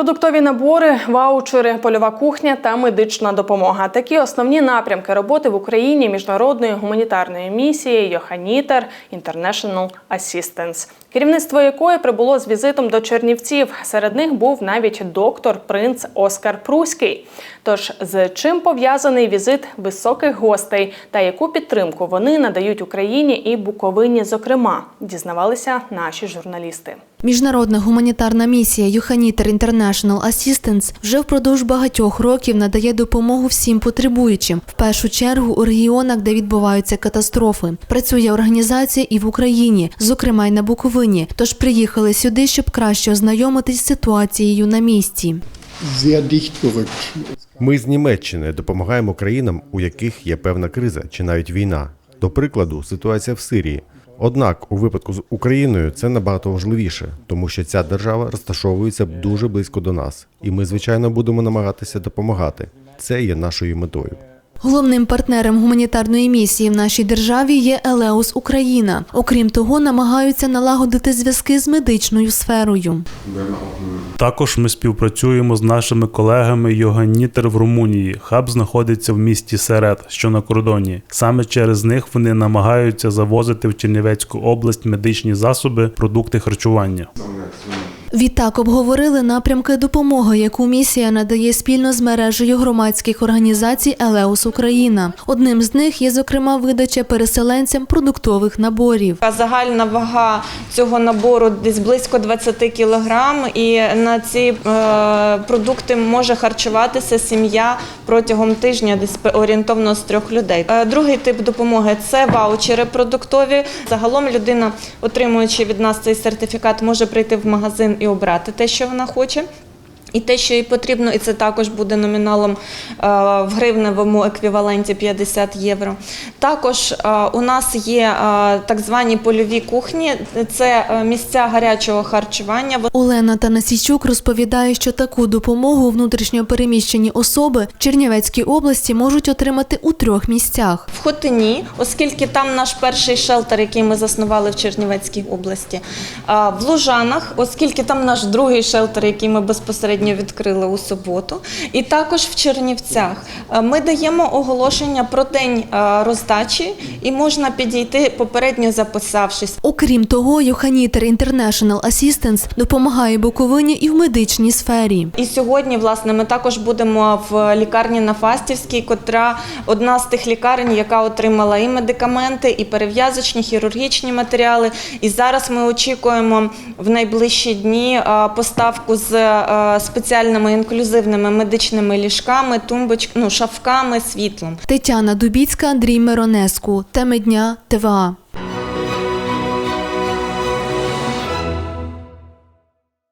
Продуктові набори, ваучери, польова кухня та медична допомога. Такі основні напрямки роботи в Україні міжнародної гуманітарної місії Йоханітер International Assistance, керівництво якої прибуло з візитом до Чернівців. Серед них був навіть доктор принц Оскар Пруський. Тож з чим пов'язаний візит високих гостей та яку підтримку вони надають Україні і Буковині, зокрема, дізнавалися наші журналісти. Міжнародна гуманітарна місія Юханітер International Assistance вже впродовж багатьох років надає допомогу всім потребуючим, в першу чергу у регіонах, де відбуваються катастрофи. Працює організація і в Україні, зокрема й на Буковині. Тож приїхали сюди, щоб краще ознайомитись з ситуацією на місці. Ми з Німеччини допомагаємо країнам, у яких є певна криза чи навіть війна. До прикладу, ситуація в Сирії. Однак, у випадку з Україною це набагато важливіше, тому що ця держава розташовується дуже близько до нас, і ми, звичайно, будемо намагатися допомагати. Це є нашою метою. Головним партнером гуманітарної місії в нашій державі є Елеус Україна. Окрім того, намагаються налагодити зв'язки з медичною сферою. Також ми співпрацюємо з нашими колегами Йоганнітер в Румунії. Хаб знаходиться в місті Серед, що на кордоні. Саме через них вони намагаються завозити в Чернівецьку область медичні засоби, продукти харчування. Відтак обговорили напрямки допомоги, яку місія надає спільно з мережею громадських організацій Елеус Україна. Одним з них є зокрема видача переселенцям продуктових наборів. Загальна вага цього набору десь близько 20 кілограм, і на ці е, продукти може харчуватися сім'я протягом тижня, десь орієнтовно з трьох людей. Е, Другий тип допомоги це ваучери продуктові. Загалом людина, отримуючи від нас цей сертифікат, може прийти в магазин і обрати те, що вона хоче. І те, що їй потрібно, і це також буде номіналом е, в гривневому еквіваленті 50 євро. Також е, у нас є е, так звані польові кухні, це місця гарячого харчування. Олена Танасійчук розповідає, що таку допомогу внутрішньо переміщені особи в Чернівецькій області можуть отримати у трьох місцях. В Хотині, оскільки там наш перший шелтер, який ми заснували в Чернівецькій області, в Лужанах, оскільки там наш другий шелтер, який ми безпосередньо відкрили у суботу, і також в Чернівцях. Ми даємо оголошення про день роздачі, і можна підійти попередньо записавшись. Окрім того, Йоханітер International Assistance допомагає Буковині і в медичній сфері. І сьогодні, власне, ми також будемо в лікарні на Фастівській, котра одна з тих лікарень, яка отримала і медикаменти, і перев'язочні, хірургічні матеріали. І зараз ми очікуємо в найближчі дні поставку з спеціальними інклюзивними медичними ліжками, тумбоч... ну, шафками, світлом. Тетяна Дубіцька, Андрій Миронеску. Теми дня ТВА.